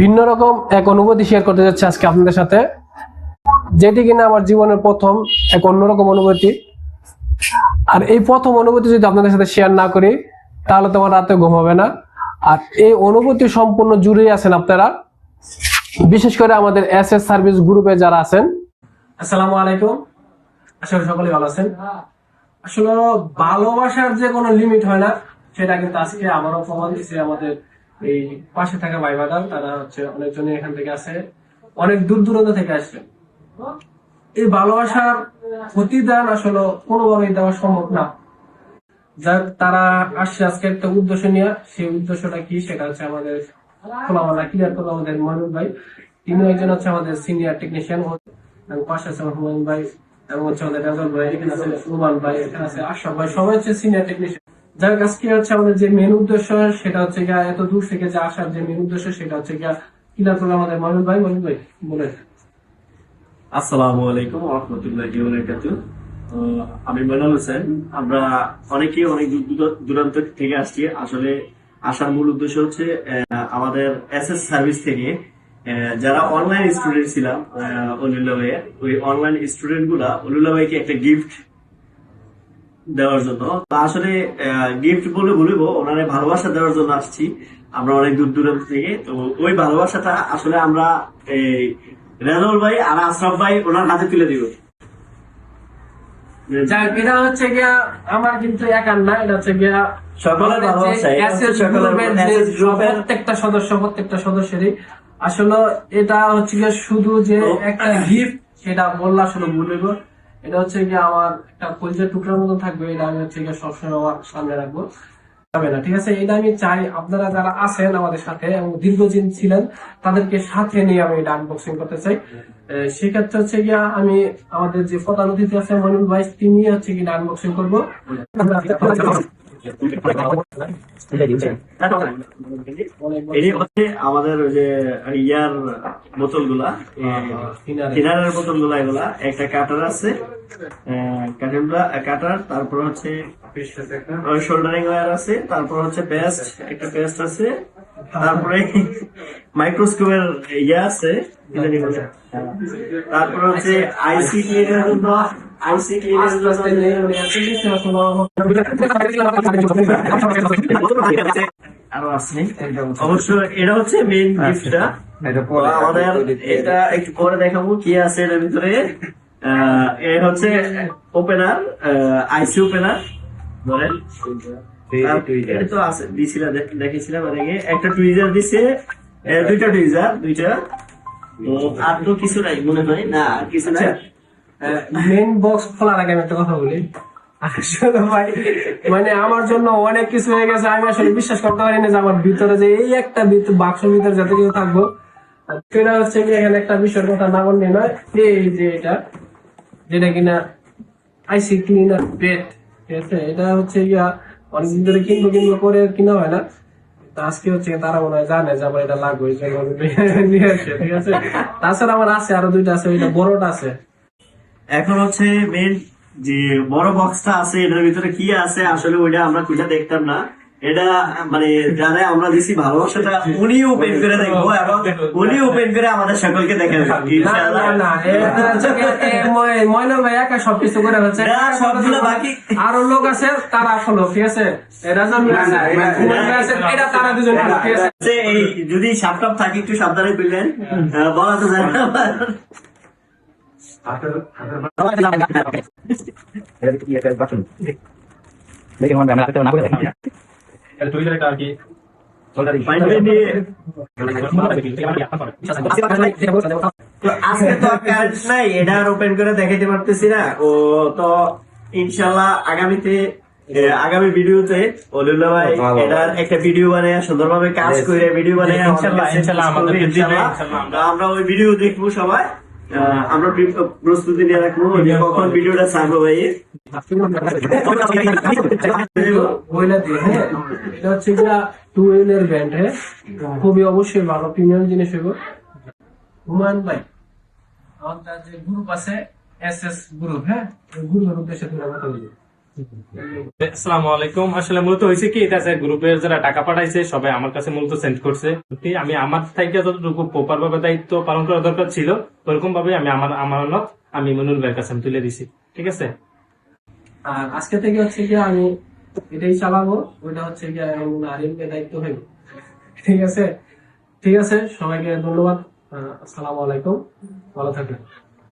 ভিন্ন রকম এক অনুভূতি শেয়ার করতে যাচ্ছি আজকে আপনাদের সাথে। যেটি কিনা আমার জীবনের প্রথম এক অন্যরকম অনুভূতি। আর এই প্রথম অনুভূতি যদি আপনাদের সাথে শেয়ার না করি, তাহলে তোমার রাতে ঘুম হবে না। আর এই অনুভূতি সম্পূর্ণ জুড়েই আছেন আপনারা। বিশেষ করে আমাদের এস এস সার্ভিস গ্রুপে যারা আছেন। আসসালামু আলাইকুম। আসলে সকলে ভালো আছেন। আসলে ভালোবাসার যে কোনো লিমিট হয় না, সেটা কিন্তু আজকে আবারও প্রমাণ দিচ্ছে আমাদের এই পাশে থাকা ভাই বাদাল তারা হচ্ছে অনেকজনই এখান থেকে আসে। অনেক দূর দূরান্ত থেকে আসছে। এই ভালোবাসার প্রতিদান আসলে কোনোভাবেই দেওয়া সম্ভব না। যার তারা আসছে আজকে একটা উদ্দেশ্য নিয়ে, সেই উদ্দেশ্যটা কি সেটা হচ্ছে আমাদের খোলামালা ক্লিয়ার করব আমাদের মানুষ ভাই। তিনি একজন হচ্ছে আমাদের সিনিয়র টেকনিশিয়ান এবং পাশে আছে হুমায়ুন ভাই, এবং হচ্ছে আমাদের রাজল ভাই, এখানে আছে রুমান ভাই, এখানে আছে আশরাফ ভাই, সবাই হচ্ছে সিনিয়র টেকনিশিয়ান যার আজকে হচ্ছে আমাদের যে মেন উদ্দেশ্য, সেটা হচ্ছে গিয়া এত দূর থেকে যে আসার যে মেন উদ্দেশ্য, সেটা হচ্ছে গিয়া ক্লিয়ার করব আমাদের মানুষ ভাই মানুষ ভাই বলে আসসালামু আলাইকুম আমি মইনুল হোসেন, আমরা অনেক দূর- দূরান্ত থেকে আসছি। আসলে আসার মূল উদ্দেশ্য হচ্ছে আমাদের এসএস সার্ভিস থেকে যারা অনলাইন স্টুডেন্ট ছিলাম অলিউল্লাহ ভাইয়ে, ওই অনলাইন স্টুডেন্টগুলা অলিউল্লাহ ভাইকে একটা গিফট দেওয়ার জন্য। তো আসলে গিফট বলে বলব ওনারে ভালোবাসা দেওয়ার জন্য আসছি। আমরা অনেক দূর দূরান্ত থেকে। তো ওই ভালোবাসাটা আসলে আমরা এই রেজাউল ভাই আর আশরাফ ভাই ওনার হাতে তুলে দিব। যাক এটা হচ্ছে গিয়া আমার কিন্তু একার না এটা হচ্ছে গিয়া সকলের ভালোবাসা, প্রত্যেকটা সদস্য প্রত্যেকটা সদস্যেরই। আসলে এটা হচ্ছে গিয়া শুধু যে একটা গিফট সেটা বললে আসলে ভুলব এটা হচ্ছে কি আমার একটা কলিজার টুকরার মতন থাকবে, এটা আমি হচ্ছে গিয়ে সবসময় আমার সামনে রাখব। যাবে না, ঠিক আছে? এটা আমি চাই আপনারা যারা আছেন আমাদের সাথে এবং দীর্ঘদিন ছিলেন, তাদেরকে সাথে নিয়ে আমি এটা আনবক্সিং করতে চাই। সেক্ষেত্রে হচ্ছে গিয়া আমি আমাদের যে প্রধান অতিথি আছে মনুল ভাই, তিনি হচ্ছে গিয়ে আনবক্সিং করব। এটি হচ্ছে আমাদের যে ইয়ার বোতলগুলা বোতলগুলা এগুলা একটা কাটার আছে কাটার, তারপর হচ্ছে শোল্ডারিং ওয়্যার আছে, তারপর হচ্ছে পেস্ট একটা পেস্ট আছে, তারপরে মাইক্রোস্কোপের ইয়ে আছে? তারপর হচ্ছে আইসি অবশ্য এটা হচ্ছে মেইন গিফটটা আমাদের এটা একটু পরে দেখাবো কি আছে এর ভিতরে আহ, এ হচ্ছে ওপেনার আইসি ওপেনার ধরেন এটা তো আছে দিছিলাম দেখ- দেখেছিলাম আগে একটা টুইজার দিছে দুইটা টুইজার দুইটা আর তো কিছু নাই মনে হয় না আর কিছু নাই মেন বক্স খোলার আগে আমি একটা কথা বলি। আসলে ভাই মানে আমার জন্য অনেক কিছু হয়ে গেছে, আমি আসলে বিশ্বাস করতে পারি না যে আমার ভিতরে যে এই একটা ভিতর যত কিছু থাকব। সেটা হচ্ছে কি এখানে একটা বিষয়ের কথা না বললে নয় এই যে এটা, যেটা কিনা আইসি ক্লিনার বেড ঠিক আছে? এটা হচ্ছে গিয়া অনেকদিন ধরে কিনবো কিনবো করে কিনা হয় না। আজকে হচ্ছে তারা মনে হয় জানে যে আমার এটা লাগবে ঠিক আছে? তাছাড়া আমার আছে আরও দুইটা আছে, ওইটা বড়টা আছে। এখন হচ্ছে মেন যে বড় বক্সটা আছে এটার ভিতরে কি আছে আসলে ওইটা আমরা খুঁজে দেখতাম না। এটা মানে যারা আমরা দিছি ভালোবাসাটা উনি ওপেন করে দেখব এবং উনি ওপেন করে আমাদের সকলকে ময়- ময়না ভাই একা সবকিছু করে হচ্ছে। সবগুলো বাকি। আরও লোক আছে তারা আসলো ঠিক আছে? এরা এটা তারা দুজন ঠিক আছে? এই যদি সাপটাপ থাকে একটু সাবধানে করলেন বলা তো যায় না। আজকে তো কাজ নাই এটা আর ওপেন করে দেখাইতে পারতেছি না। ও তো ইনশাল্লাহ আগামীতে আগামী ভিডিওতে অলিউল্লাহ ভাই এটার একটা ভিডিও বানিয়ে সুন্দরভাবে কাজ করে ভিডিও বানিয়ে ইনশাল্লাহ, ইনশাল্লাহ, আমরা। ওই ভিডিও দেখব সবাই। আমরা প্রস্তুতি নিয়ে রাখব যে কখন ভিডিওটা ছাড়বো ভাই এটা হচ্ছে গিয়া টু এর ব্যান্ড হ্যাঁ। খুবই অবশ্যই ভালো প্রিমিয়াম জিনিস হইব হুমায়ুন ভাই যে গ্রুপ আছে এস এস গ্রুপ হ্যাঁ। গ্রুপের উদ্দেশ্যে তুমি কথা বলব আলাইকুম। আসলে মূলত হয়েছে কি, এটা গ্রুপের যারা টাকা পাঠাইছে, সবাই আমার কাছে মূলত সেন্ড করছে। আমি আমার থেকে যতটুকু প্রপার ভাবে দায়িত্ব পালন করা দরকার ছিল ওরকম ভাবে আমি আমার আমি মনুল ভাইয়ের কাছে তুলে দিছি। ঠিক আছে? আর আজকে থেকে হচ্ছে কি, আমি এটাই চালাবো, ওইটা হচ্ছে কি দায়িত্ব হইব। ঠিক আছে? ঠিক আছে, সবাইকে ধন্যবাদ। আসসালামু আলাইকুম। ভালো থাকবেন।